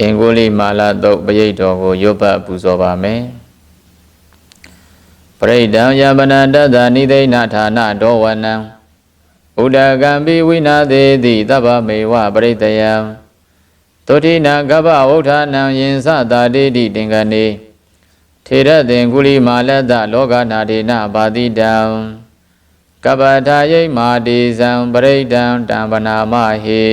အင်္ဂုလိမာလသုတ်ပရိတ်တော်ကိုရွတ်ပတ်ပူဇော်ပါမယ်ပရိဒံယပနတတ္တနိသိဏဌာနဒောဝနံဥဒကံပိဝိနာသေးတိသဗ္ဗမေဝပရိတယံသုတိနာကပ္ပဝဋ္ဌာနံယင်စတာတိတိတင်္ဂနေထေရသင်္ကုလိမာလတ္တလောကနာဒေနဘာတိတံကပ္ပထာယိမာတိဇံပရိဒံတံပနာမဟေ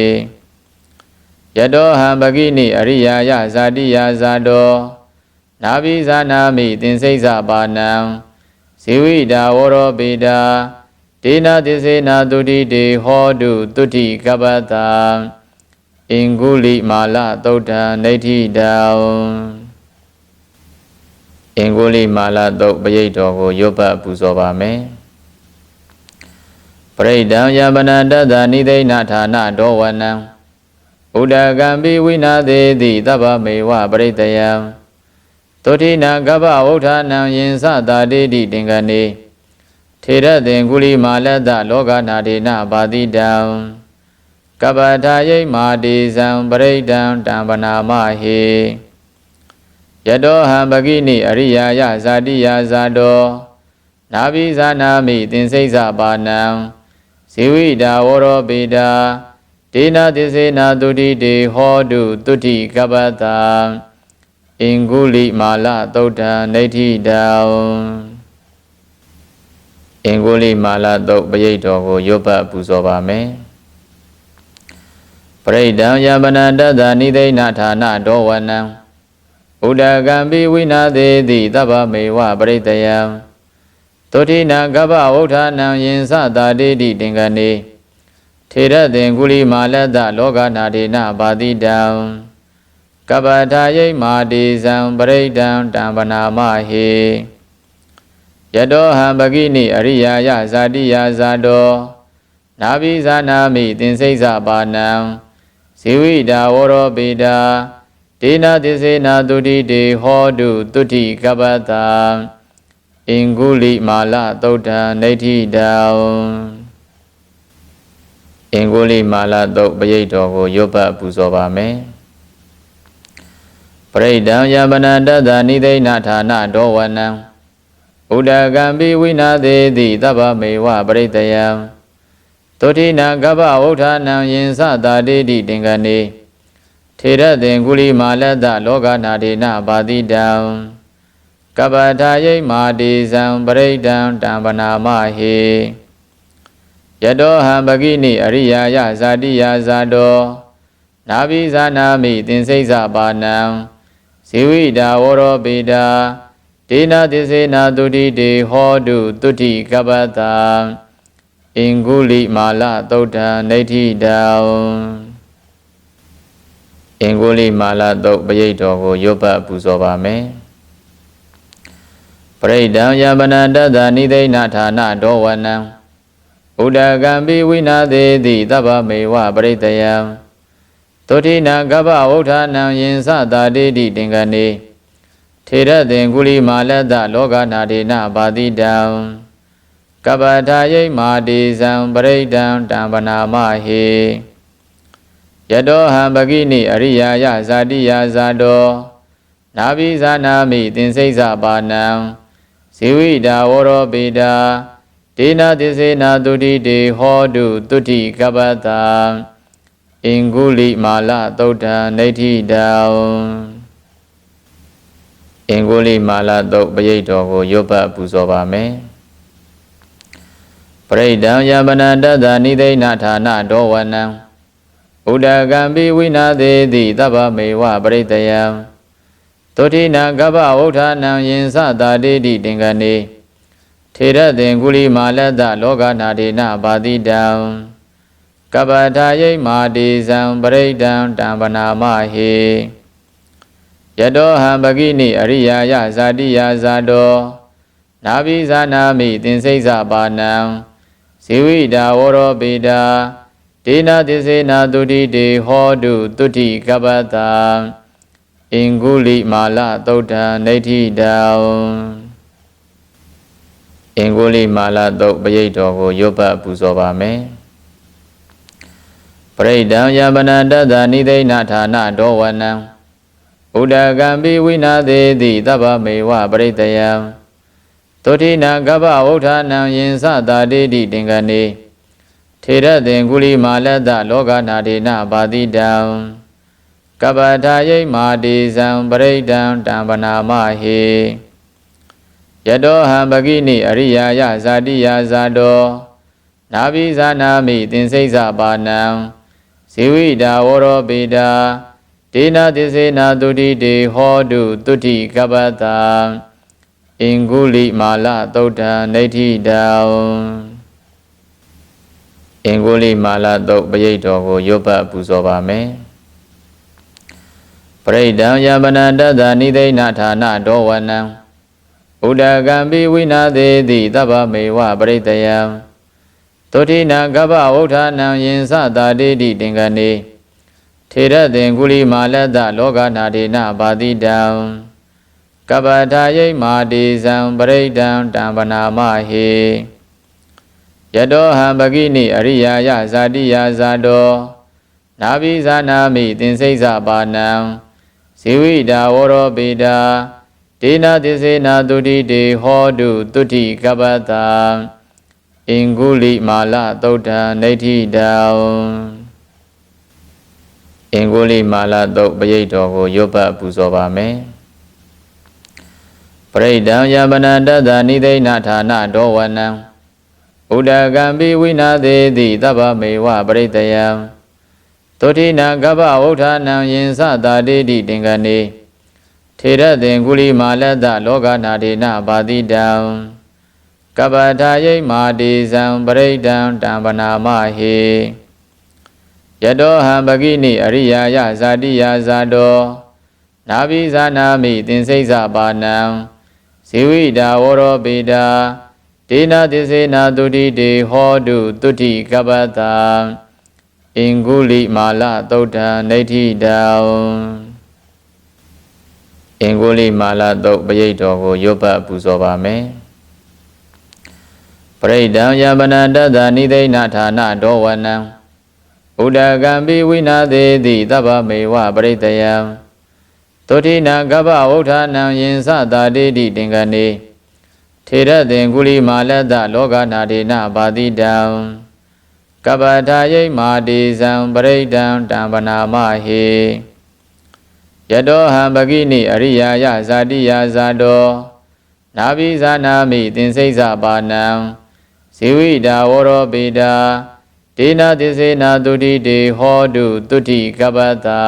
ယတောဟံပကိနိအရိယာယဇာတိယဇာတောနာဘိဇာနာမိသင်္စိတ်ဇပါဏံဇေဝိတာဝရောပေတာဒေနသစ္စေနာတုတိတေဟောတုတုတိကပ္ပတာအင်္ဂုလိမာလသုတ်တံနေဋ္ဌိတံအင်္ဂုလိမာလသုတ်ပရိတ်တော်ကိုရွတ်ပတ်ပူဇော်ပါမယ်ပရိဒံယပနတတ္တနိသိဏဌာနဒောဝနံ ဥဒကံပိဝိနာသေးတိသဗ္ဗမေဝပရိတယံသုတိနာကပ္ပဝဋ္ဌာနံယင်စတာတိတိတင်္ဂနေထေရသင်္ကုလိမာလတ္တလောကနာဒေနဘာတိတံကပ္ပထာယိမာတိဇံပရိဒံတံပနာမဟေယတောဟံပကိနိအရိယာယဇာတိယဇာတောနာဘိဇာနာမိသင်္စိတ်ဇပါဏံဇေဝိတာဝရောပေတာ ဒေနသစ္စေနာတုတိတေဟောတုတုတိကပ္ပတာအင်္ဂုလိမာလသုတ်တံနေဋ္ဌိတံအင်္ဂုလိမာလသုတ်ပရိတ်တော်ကိုရွတ်ပတ်ပူဇော်ပါမယ်ပရိဒံယပနတတ္တနိသိဏဌာနဒောဝနံဥဒကံပိဝိနာသေးတိသဗ္ဗမေဝပရိတယံသုတိနာကပ္ပဝဋ္ဌာနံယင်စတာတိတိတင်္ဂနေ ထေရသင်္ကုလိမာလတ္တလောကနာဒေနဘာတိတံကပ္ပထာယိမာတိဇံပရိဒံတံပနာမဟေယတောဟံပကိနိအရိယာယဇာတိယဇာတောနာဘိဇာနာမိသင်္စိတ်ဇပါဏံဇေဝိတာဝရောပေတာဒေနသစ္စေနာတုတိတေဟောတုတုတိကပ္ပတာအင်္ဂုလိမာလသုတ်တံနေဋ္ဌိတံ အင်္ဂုလိမာလသုတ်ပရိတ်တော်ကိုရွတ်ပတ်ပူဇော်ပါမယ်ပရိဒံယပနတတ္တနိသိဏဌာနဒောဝနံဥဒကံပိဝိနာသေးတိသဗ္ဗမေဝပရိတယံသုတိနာကပ္ပဝဋ္ဌာနံယင်စတာတိတိတင်္ဂနေထေရသင်္ကုလိမာလတ္တလောကနာဒေနဘာတိတံကပ္ပထာယိမာတိဇံပရိဒံတံပနာမဟေ ယတောဟံပကိနိအရိယာယဇာတိယဇာတောနာဘိဇာနာမိသင်္စိတ်ဇပါဏံဇေဝိတာဝရောပေတာဒေနသစ္စေနာတုတိတေဟောတုတုတိကပ္ပတာအင်္ဂုလိမာလသုတ်တံနေဋ္ဌိတံအင်္ဂုလိမာလသုတ်ပရိတ်တော်ကိုရွတ်ပတ်ပူဇော်ပါမယ်ပရိဒံယပနတတ္တနိသိဏဌာနဒောဝနံ ဥဒကံပိဝိနာသေးတိသဗ္ဗမေဝပရိတယံသုတိနာကပ္ပဝဋ္ဌာနံယင်စတာတိတိတင်္ဂနေထေရသင်္ကုလိမာလတ္တလောကနာဒေနဘာတိတံကပ္ပထာယိမာတိဇံပရိဒံတံပနာမဟေယတောဟံပကိနိအရိယာယဇာတိယဇာတောနာဘိဇာနာမိသင်္စိတ်ဇပါဏံဇေဝိတာဝရောပေတာ ဒေနသစ္စေနာတုတိတေဟောတုတုတိကပ္ပတာအင်္ဂုလိမာလသုတ်တံနေဋ္ဌိတံအင်္ဂုလိမာလသုတ်ပရိတ်တော်ကိုရွတ်ပတ်ပူဇော်ပါမယ်ပရိဒံယပနတတ္တနိသိဏဌာနဒောဝနံဥဒကံပိဝိနာသေးတိသဗ္ဗမေဝပရိတယံသုတိနာကပ္ပဝဋ္ဌာနံယင်စတာတိတိတင်္ဂနေ ထေရသင်္ကုလိမာလတ္တလောကနာဒေနဘာတိတံကပ္ပထာယိမာတိဇံပရိဒံတံပနာမဟေယတောဟံပကိနိအရိယာယဇာတိယဇာတောနာဘိဇာနာမိသင်္စိတ်ဇပါဏံဇေဝိတာဝရောပေတာဒေနသစ္စေနာတုတိတေဟောတုတုတိကပ္ပတာအင်္ဂုလိမာလသုတ်တံနေဋ္ဌိတံ အင်္ဂုလိမာလသုတ်ပရိတ်တော်ကိုရွတ်ပတ်ပူဇော်ပါမယ်ပရိဒံယပနတတ္တနိသိဏဌာနဒောဝနံဥဒကံပိဝိနာသေးတိသဗ္ဗမေဝပရိတယံသုတိနာကပ္ပဝဋ္ဌာနံယင်စတာတိတိတင်္ဂနေထေရသင်ကုလိမာလတ္တလောကနာဒေနဘာတိတံကပ္ပထာယိမာတိဇံပရိဒံတံပနာမဟေ ယတောဟံပကိနိအရိယာယဇာတိယဇာတောနာဘိဇာနာမိသင်္စိတ်ဇပါဏံဇေဝိတာဝရောပေတာဒေနာသစ္စေနာတုတိတေဟောတုတုတိကပ္ပတာအင်္ဂုလိမာလသုတ်တံနေဋ္ဌိတံအင်္ဂုလိမာလသုတ်ပရိတ်တော်ကိုရွတ်ပတ်ပူဇော်ပါမယ်ပရိဒံယပနတတ္တနိသိဏဌာနဒောဝနံ ဥဒကံပိဝိနာသေးတိသဗ္ဗမေဝပရိတယံသုတိနာကပ္ပဝဋ္ဌာနံယင်စတာတိတိတင်္ဂနေထေရသင်ကုလိမာလတ္တလောကနာဒေနဘာတိတံကပ္ပထာယိမာတိဇံပရိဒံတံပနာမဟေယတောဟံပကိနိအရိယာယဇာတိယဇာတောနာဘိဇာနာမိသင်္စိတ်ဇပါဏံဇေဝိတာဝရောပေတာ ဒေနာသစ္စေနာတုတိတေဟောတုတုတိကပ္ပတာအင်္ဂုလိမာလသုတ်တံနေဋ္ဌိတံအင်္ဂုလိမာလသုတ်ပရိတ်တော်ကိုရွတ်ပတ်ပူဇော်ပါမယ်ပရိဒံယပနတတ္တနိသိဏဌာနဒောဝနံဥဒကံပိဝိနာသေးတိသဗ္ဗမေဝပရိတယံသုတိနာကပ္ပဝဋ္ဌာနံယင်စတာတိတိတင်္ဂနေ ထေရသင်ကုလိမာလတ္တလောကနာဒေနဘာတိတံကပ္ပထာယိမာတိဇံပရိဒံတံပနာမဟေယတောဟံပကိနိအရိယာယဇာတိယဇာတောနာဘိဇာနာမိသင်္စိတ်ဇပါဏံဇေဝိတာဝရောပေတာဒေနာသစ္စေနာတုတိတေဟောတုတုတိကပ္ပတာအင်္ဂုလိမာလသုတ်တံနေဋ္ဌိတံ အင်္ဂုလိမာလသုတ်ပရိတ်တော်ကိုရွတ်ပတ်ပူဇော်ပါမယ်ပရိဒံယပနတတ္တနိသိဏဌာနဒောဝနံဥဒကံပိဝိနာသေးတိသဗ္ဗမေဝပရိတယံသုတိနာကပ္ပဝဋ္ဌာနံယင်စတာတိတိတင်္ဂနေထေရသင်ကုလိမာလတ္တလောကနာဒေနဘာတိတံကပ္ပထာယိမာတိဇံပရိဒံတံပနာမဟေ ယတောဟံပကိနိအရိယာယဇာတိယဇာတောနာဘိဇာနာမိသင်္စိတ်ဇပါဏံဇေဝိတာဝရောပေတာဒေနာသစ္စေနာတုတိတေဟောတုတုတိကပ္ပတာ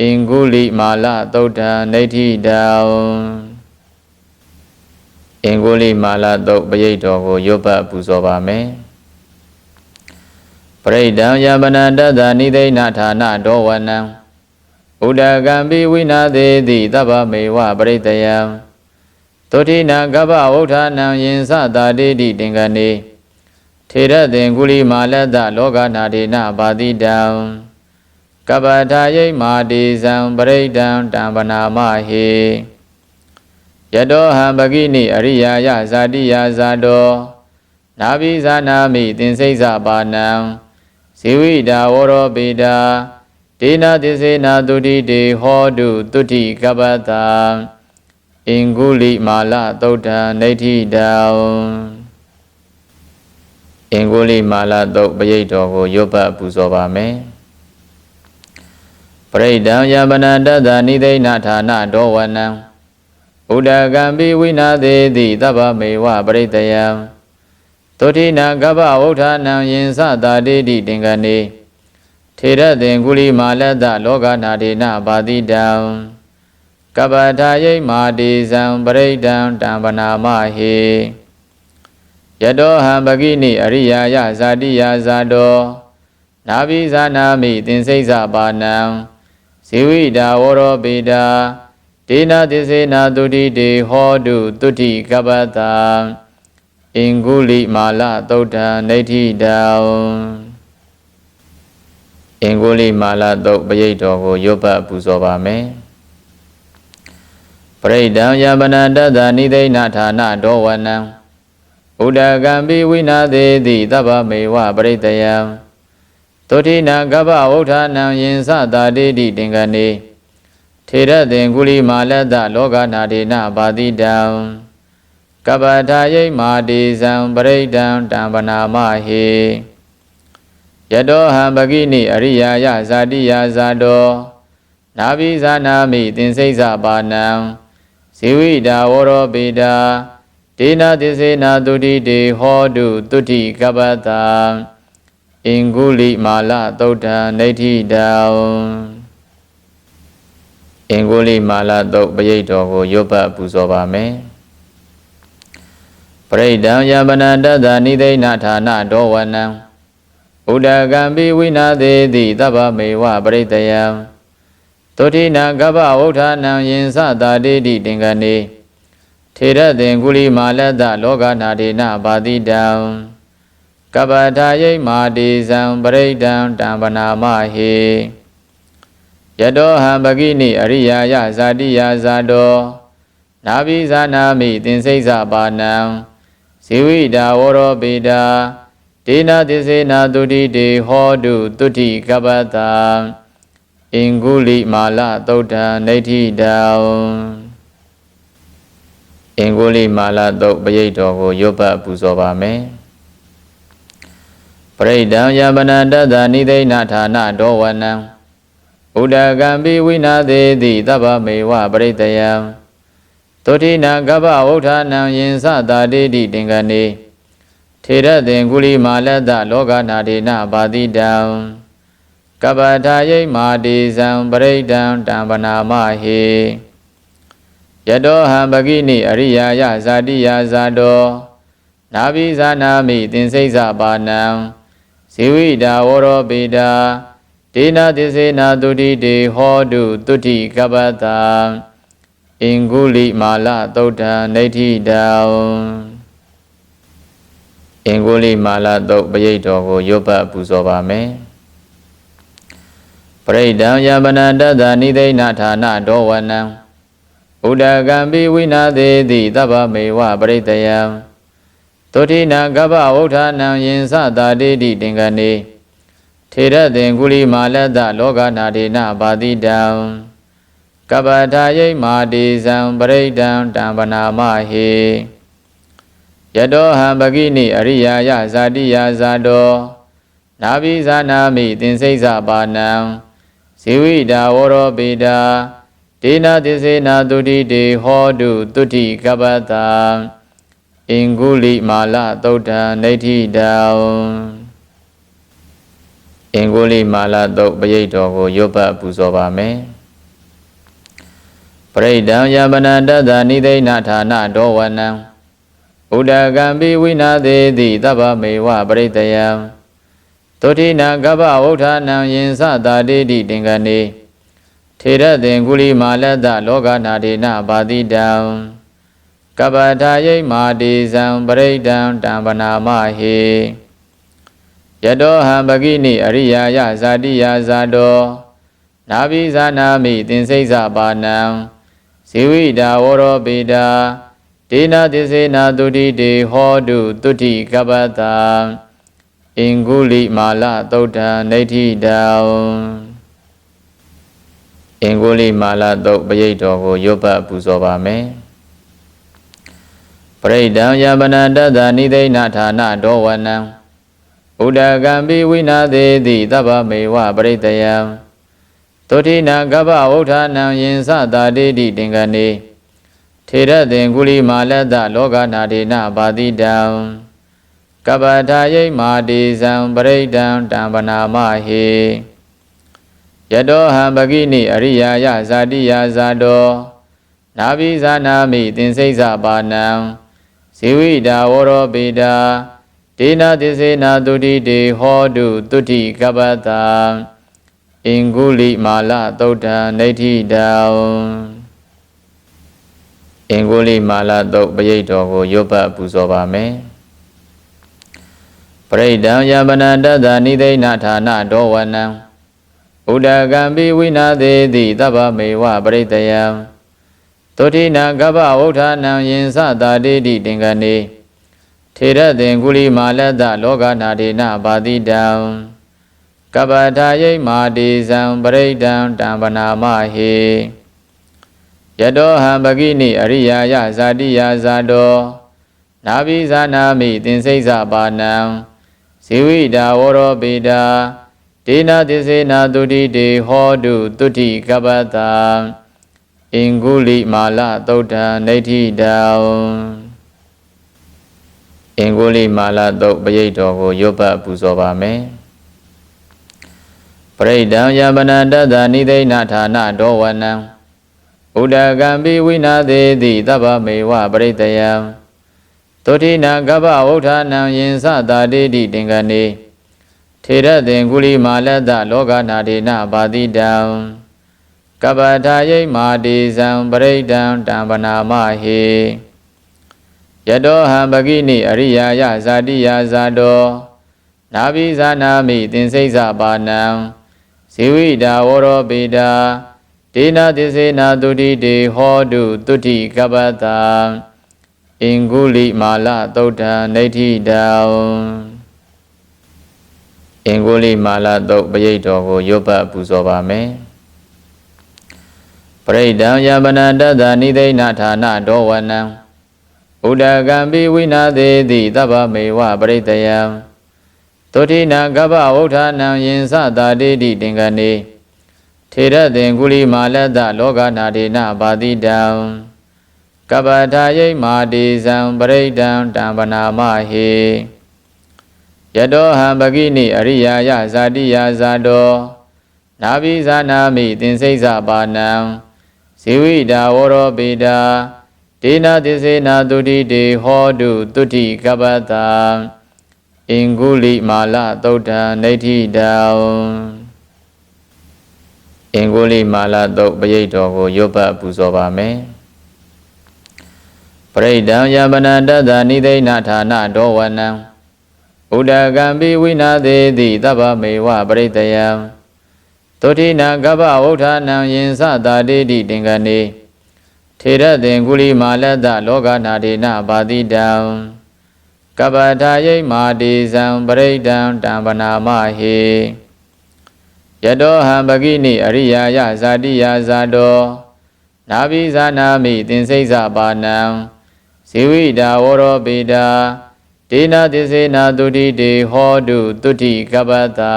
အင်္ဂုလိမာလသုတ်တံနေဋ္ဌိတံအင်္ဂုလိမာလသုတ်ပရိတ်တော်ကိုရွတ်ပတ်ပူဇော်ပါမယ်ပရိဒံယပနတတ္တနိသိဏဌာနဒောဝနံ ဥဒကံပိဝိနာသေးတိသဗ္ဗမေဝပရိတယံသုတိနာကပ္ပဝဋ္ဌာနံယင်စတာတိတိတင်္ဂနေထေရသင်ကုလိမာလတ္တလောကနာဒေနဘာတိတံကပ္ပထာယိမာတိဇံပရိဒံတံပနာမဟေယတောဟံပကိနိအရိယာယဇာတိယဇာတောနာဘိဇာနာမိသင်္စိတ်ဇပါဏံဇေဝိတာဝရောပေတာ ဒေနာသစ္စေနာတုတိတေဟောတုတုတိကပ္ပတာအင်္ဂုလိမာလသုတ်တံနေဋ္ဌိတံအင်္ဂုလိမာလသုတ်ပရိတ်တော်ကိုရွတ်ပတ်ပူဇော်ပါမယ်ပရိဒံယပနတတ္တနိသိဏဌာနဒောဝနံဥဒကံပိဝိနာသေးတိသဗ္ဗမေဝပရိတယံသုတိနာကပ္ပဝဋ္ဌာနံယင်စတာတိတိတင်္ဂနေ ထေရသင်ကုလိမာလတ္တလောကနာဒေနဘာတိတံကပ္ပထာယိမာတိဇံပရိဒံတံပနာမဟေယတောဟံပကိနိအရိယာယဇာတိယဇာတောနာဘိဇာနာမိသင်္စိတ်ဇပါဏံဇေဝိတာဝရောပေတာဒေနာသစ္စေနာတုတိတေဟောတုတုတိကပ္ပတာအင်္ဂုလိမာလသုတ်တံနေဋ္ဌိတံ အင်္ဂုလိမာလသုတ်ပရိတ်တော်ကိုရွတ်ပတ်ပူဇော်ပါမယ်ပရိဒံယပနတတ္တနိသိဏဌာနဒောဝနံဥဒကံပိဝိနာသေးတိသဗ္ဗမေဝပရိတယံသုတိနာကပ္ပဝဋ္ဌာနံယင်စတာတိတိတင်္ဂနေထေရသင်ကုလိမာလတ္တလောကနာဒေနဘာတိတံကပ္ပထာယိမာတိဇံပရိဒံတံပနာမဟေ ယတောဟံပကိနိအရိယာယဇာတိယဇာတောနာဘိဇာနာမိသင်္စိတ်ဇပါဏံဇေဝိတာဝရောပေတာဒေနသစ္စေနာတုတိတေဟောတုတုတိကပ္ပတာအင်္ဂုလိမာလသုတ်တံနေဋ္ဌိတံအင်္ဂုလိမာလသုတ်ပရိတ်တော်ကိုရွတ်ပတ်ပူဇော်ပါမယ်ပရိဒံယပနတတ္တနိသိဏဌာနဒောဝနံ ဥဒကံပိဝိနာသေးတိသဗ္ဗမေဝပရိတယံသုတိနာကပ္ပဝုဋ္ဌာနံယင်စတာတိတိတင်္ဂနေထေရသင်္ကုလိမာလတ္တလောကနာဒေနဘာတိတံကပ္ပထာယိမာတိဇံပရိဒံတံပနာမဟေယတောဟံပကိနိအရိယာယဇာတိယဇာတောနာဘိဇာနာမိသင်္စိတ်ဇပါဏံဇေဝိတာဝရောပေတာ ဒေနာသစ္စေနာတုတိတေဟောတုတုတိကပ္ပတာအင်္ဂုလိမာလသုတ်တံနေဋ္ဌိတံအင်္ဂုလိမာလသုတ်ပရိတ်တော်ကိုရွတ်ပတ်ပူဇော်ပါမယ်ပရိဒံယပနတတ္တနိသိဏဌာနဒောဝနံဥဒကံပိဝိနာသေးတိသဗ္ဗမေဝပရိတယံသုတိနာကပ္ပဝုဋ္ဌာနံယင်စတာတိတိတင်္ဂနေ ထေရသင်္ကုလိမာလတ္တလောကနာဒေနဘာတိတံကပ္ပထာယိမာတိဇံပရိဒံတံပနာမဟေယတောဟံပကိနိအရိယာယဇာတိယဇာတောနာဘိဇာနာမိသင်္စိတ်ဇပါဏံဇေဝိတာဝရောပေတာဒေနာသစ္စေနာတုတိတေဟောတုတုတိကပ္ပတာအင်္ဂုလိမာလသုတ်တံနေဋ္ဌိတံ အင်္ဂုလိမာလသုတ်ပရိတ်တော်ကိုရွတ်ပတ်ပူဇော်ပါမယ်ပရိဒံယပနတတ္တနိသိဏဌာနဒောဝနံဥဒကံပိဝိနာသေးတိသဗ္ဗမေဝပရိတယံသုတိနာကပ္ပဝုဋ္ဌာနံယင်စတာတိတိတင်္ဂနေထေရသင်္ကုလိမာလတ္တလောကနာဒေနဘာတိတံကပ္ပထာယိမာတိဇံပရိဒံတံပနာမဟေ ယတောဟံပကိနိအရိယာယဇာတိယဇာတောနာဘိဇာနာမိသင်္စိတ်ဇပါဏံဇေဝိတာဝရောပေတာဒေနာသစ္စေနာတုတိတေဟောတုတုတိကပ္ပတာအင်္ဂုလိမာလသုတ်တံနေဋ္ဌိတံအင်္ဂုလိမာလသုတ်ပရိတ်တော်ကိုရွတ်ပတ်ပူဇော်ပါမယ်ပရိဒံယပနတတ္တနိသိဏဌာနဒောဝနံ ဥဒကံပိဝိနာသေးတိသဗ္ဗမေဝပရိတယံသုတိနာကပ္ပဝုဋ္ဌာနံယင်စတာတိတိတင်္ဂနေထေရသင်္ကုလိမာလတ္တလောကနာဒေနဘာတိတံကပ္ပထာယိမာတိဇံပရိဒံတံပနာမဟေယတောဟံပကိနိအရိယာယဇာတိယဇာတောနာဘိဇာနာမိသင်္စိတ်ဇပါဏံဇေဝိတာဝရောပေတာ ဒေနာသစ္စေနာတုတိတေဟောတုတုတိကပ္ပတာအင်္ဂုလိမာလသုတ်တံနေဋ္ဌိတံအင်္ဂုလိမာလသုတ်ပရိတ်တော်ကိုရွတ်ပတ်ပူဇော်ပါမယ်ပရိဒံယပနတတ္တနိသိဏဌာနဒောဝနံဥဒကံပိဝိနာသေးတိသဗ္ဗမေဝပရိတယံသုတိနာကပ္ပဝုဋ္ဌာနံယင်စတာတိတိတင်္ဂနေ ထေရသင်္ကုလိမာလတ္တလောကနာဒေနဘာတိတံကပ္ပထာယိမာတိဇံပရိဒံတံပနာမဟေယတောဟံပကိနိအရိယာယဇာတိယဇာတောနာဘိဇာနာမိသင်္စိတ်ဇပါဏံဇေဝိတာဝရောပေတာဒေနာသစ္စေနာတုတိတေဟောတုတုတိကပ္ပတာအင်္ဂုလိမာလသုတ်တံနေဋ္ဌိတံ အင်္ဂုလိမာလသုတ်ပရိတ်တော်ကိုရွတ်ပတ်ပူဇော်ပါမယ်ပရိဒံယပနတတ္တနိသိဏဌာနဒောဝနံဥဒကံပိဝိနာသေးတိသဗ္ဗမေဝပရိတယံသုတိနာကပ္ပဝုဋ္ဌာနံယင်စတာတိတိတင်္ဂနေထေရသင်္ကုလိမာလတ္တလောကနာဒေနဘာတိတံကပ္ပထာယိမာတိဇံပရိဒံတံပနာမဟေ ယတောဟံပကိနိအရိယာယဇာတိယဇာတောနာဘိဇာနာမိသင်္စိတ်ဇပါဏံဇိဝိတာဝရောပေတာဒေနာသစ္စေနာတုတိတေဟောတုတုတိကပ္ပတာအင်္ဂုလိမာလသုတ်တံနေဋ္ဌိတံအင်္ဂုလိမာလသုတ်ပရိတ်တော်ကိုရွတ်ပတ်ပူဇော်ပါမယ်ပရိဒံယပနတတ္တနိသိဏဌာနဒောဝနံ ဥဒကံပိဝိနာသေးတိသဗ္ဗမေဝပရိတယံသုတိနာကပ္ပဝဋ္ဌာနံယင်စတာတိတိတင်္ဂနေထေရသင်္ကုလိမာလတ္တလောကနာဒေနဘာတိတံကပ္ပထာယိမာတိဇံပရိဒံတံပနာမဟေယတောဟံပကိနိအရိယာယဇာတိယဇာတောနာဘိဇာနာမိသင်္စိတ်ဇပါဏံဇိဝိတာဝရောပေတာ ဒေနာသစ္စေနာတုတိတေဟောတုတုတိကပ္ပတာအင်္ဂုလိမာလသုတ်တံနေဋ္ဌိတံအင်္ဂုလိမာလသုတ်ပရိတ်တော်ကိုရွတ်ပတ်ပူဇော်ပါမယ်ပရိဒံယပနတတ္တနိသိဏဌာနဒောဝနံဥဒကံပိဝိနာသေးတိသဗ္ဗမေဝပရိတယံသုတိနာကပ္ပဝဋ္ဌာနံယင်စတာတိတိတင်္ဂနေ ထေရသင်္ကုလိမာလတ္တလောကနာဒေနဘာတိတံကပ္ပထာယိမာတိဇံပရိဒံတံပနာမဟေယတောဟံပကိနိအရိယာယဇာတိယဇာတောနာဘိဇာနာမိသင်္စိတ်ဇပါဏံဇိဝိတာဝရောပေတာဒေနာသစ္စေနာတုတိတေဟောတုတုတိကပ္ပတာအင်္ဂုလိမာလသုတ်တံနေဋ္ဌိတံ အင်္ဂုလိမာလသုတ်ပရိတ်တော်ကိုရွတ်ပတ်ပူဇော်ပါမယ်ပရိဒံယပနတတ္တနိသိဏဌာနဒောဝနံဥဒကံပိဝိနာသေးတိသဗ္ဗမေဝပရိတယံသုတိနာကပ္ပဝဋ္ဌာနံယင်စတာတိတိတင်္ဂနေထေရသင်္ကုလိမာလတ္တလောကနာဒေနဘာတိတံကပ္ပထာယိမာတိဇံပရိဒံတံပနာမဟေ ယတောဟံပကိနိအရိယာယဇာတိယဇာတောနာဘိဇာနာမိသင်္စိတ်ဇပါဏံဇိဝိတာဝရောပေတာဒေနာသစ္စေနာတုတိတေဟောတုတုတိကပ္ပတာ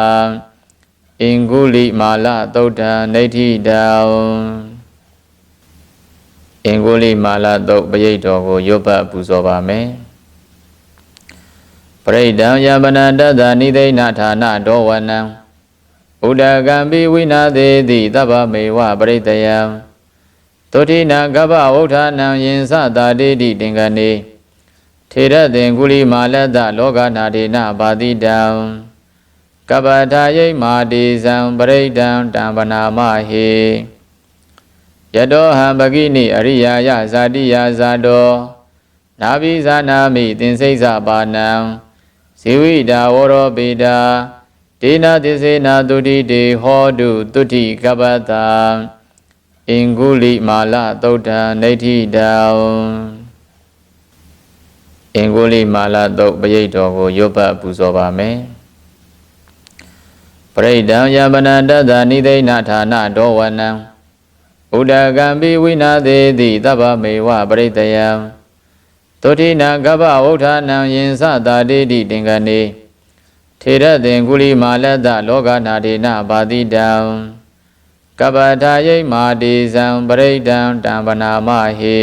အင်္ဂုလိမာလသုတ်တံနေဋ္ဌိတံအင်္ဂုလိမာလသုတ်ပရိတ်တော်ကိုရွတ်ပတ်ပူဇော်ပါမယ်ပရိဒံယပနတတ္တနိသိဏဌာနဒောဝနံ ဥဒကံပိဝိနာသေးတိသဗ္ဗမေဝပရိတယံသုတိနာကပ္ပဝဋ္ဌာနံယင်စတာတိတိတင်္ဂနေထေရသင်္ကုလိမာလတ္တလောကနာဒေနဘာတိတံကပ္ပထာယိမာတိဇံပရိဒံတံပနာမဟေယတောဟံပကိနိအရိယာယဇာတိယဇာတောနာဘိဇာနာမိသင်္စိတ်ဇပါဏံဇိဝိတာဝရောပေတာ ဒေနာသစ္စေနာတုတိတေဟောတုတုတိကပ္ပတာအင်္ဂုလိမာလသုတ်တံနေဋ္ဌိတံအင်္ဂုလိမာလသုတ်ပရိတ်တော်ကိုရွတ်ပတ်ပူဇော်ပါမယ်ပရိဒံယပနတတ္တနိသိဏဌာနဒောဝနံဥဒကံပိဝိနာသေးတိသဗ္ဗမေဝပရိတယံသုတိနာကပ္ပဝဋ္ဌာနံယင်စတာတိတိတင်္ဂနေ ထေရသင်္ကုလိမာလတ္တလောကနာဒေနဘာတိတံကပ္ပထာယိမာတိဇံပရိဒံတံပနာမဟေ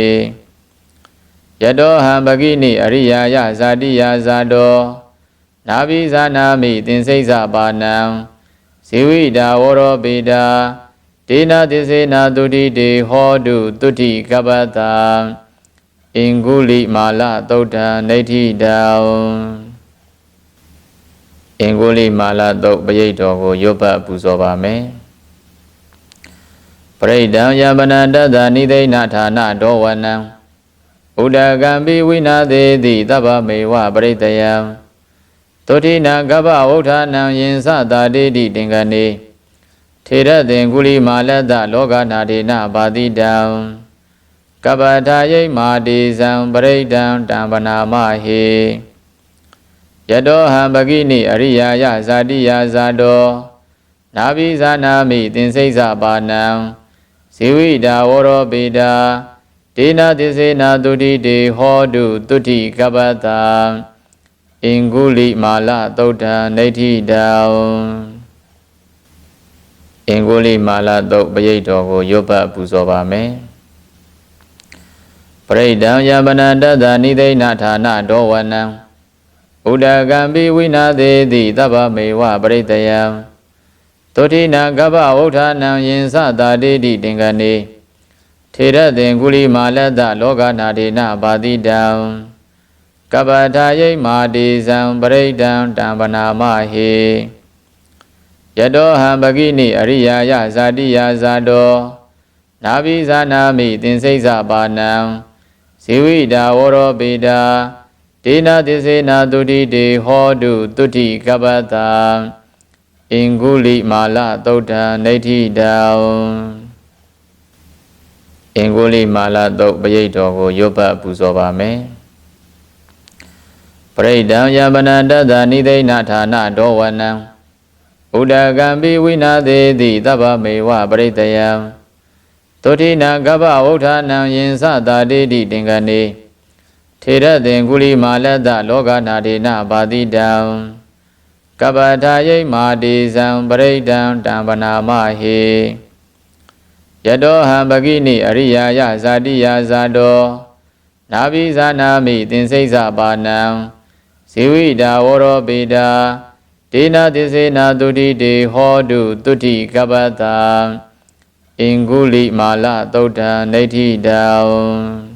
ယတောဟံပကိနိအရိယာယဇာတိယဇာတောနာဘိဇာနာမိသင်္စိတ်ဇပါဏံဇိဝိတာဝရောပေတာဒေနာသစ္စေနာတုတိတေဟောတုတုတိကပ္ပတာအင်္ဂုလိမာလသုတ်တံနေဋ္ဌိတံ အင်္ဂုလိမာလသုတ်ပရိတ်တော်ကိုရွတ်ပတ်ပူဇော်ပါမယ်ပရိဒံယပနတတ္တနိသိဏဌာနဒောဝနံဥဒကံပိဝိနာသေးတိသဗ္ဗမေဝပရိတယံသုတိနာကပ္ပဝဋ္ဌာနံယင်စတာတိတိတင်္ဂနေထေရသင်္ကုလိမာလတ္တလောကနာဒေနဘာတိတံကပ္ပထာယိမာတိဇံပရိဒံတံပနာမဟေ ယတောဟံပကိနိအရိယာယဇာတိယဇာတောနာဘိဇာနာမိသင်္စိတ်ဇပါဏံဇဇိဝိတာဝရောပေတာဒေနာသစ္စေနာတုတိတေဟောတုတုတိကပ္ပတာအင်္ဂုလိမာလသုတ်တံနေဋ္ဌိတံအင်္ဂုလိမာလသုတ်ပရိတ်တော်ကိုရွတ်ပတ်ပူဇော်ပါမယ်ပရိဒံယပနန္တတနိသိဏဌာနဒောဝနံ ဥဒကံပိဝိနာသေးတိသဗ္ဗမေဝပရိတယံသုတိနာကပ္ပဝဋ္ဌာနံယင်စတာတိတိတင်္ဂနေထေရသင်္ကုလိမာလတ္တလောကနာဒေနဘာတိတံကပ္ပထာယိမာတိဇံပရိဒံတံပနာမဟေယတောဟံပကိနိအရိယာယဇာတိယဇာတောနာဘိဇာနာမိသင်္စိတ်ဇပါဏံဇေဝိတာဝရောပေတာ ဒေနာသစ္စေနာတုတိတေဟောတုတုတိကပ္ပတာအင်္ဂုလိမာလသုတ်တံနေဋ္ဌိတံအင်္ဂုလိမာလသုတ်ပရိတ်တော်ကိုရွတ်ပတ်ပူဇော်ပါမယ်ပရိဒံယပနန္တတနိသိဏဌာနဒောဝနံဥဒကံပိဝိနာသေးတိသဗ္ဗမေဝပရိတယံသုတိနာကပ္ပဝဋ္ဌာနံယင်စတာတိတိတင်္ဂနေ ထေရသင်္ကုလိမာလတ္တလောကနာဒေနဘာတိတံကပ္ပထာယိမာတိဇံပရိဒံတံပနာမဟေယတောဟံပကိနိအရိယာယဇာတိယဇာတောနာဘိဇာနာမိသင်္စိတ်ဇပါဏံဇေဝိတာဝရောပေတာဒေနာသစ္စေနာတုတိတေဟောတုတုတိကပ္ပတာအင်္ဂုလိမာလသုတ်တံနေဋ္ဌိတံ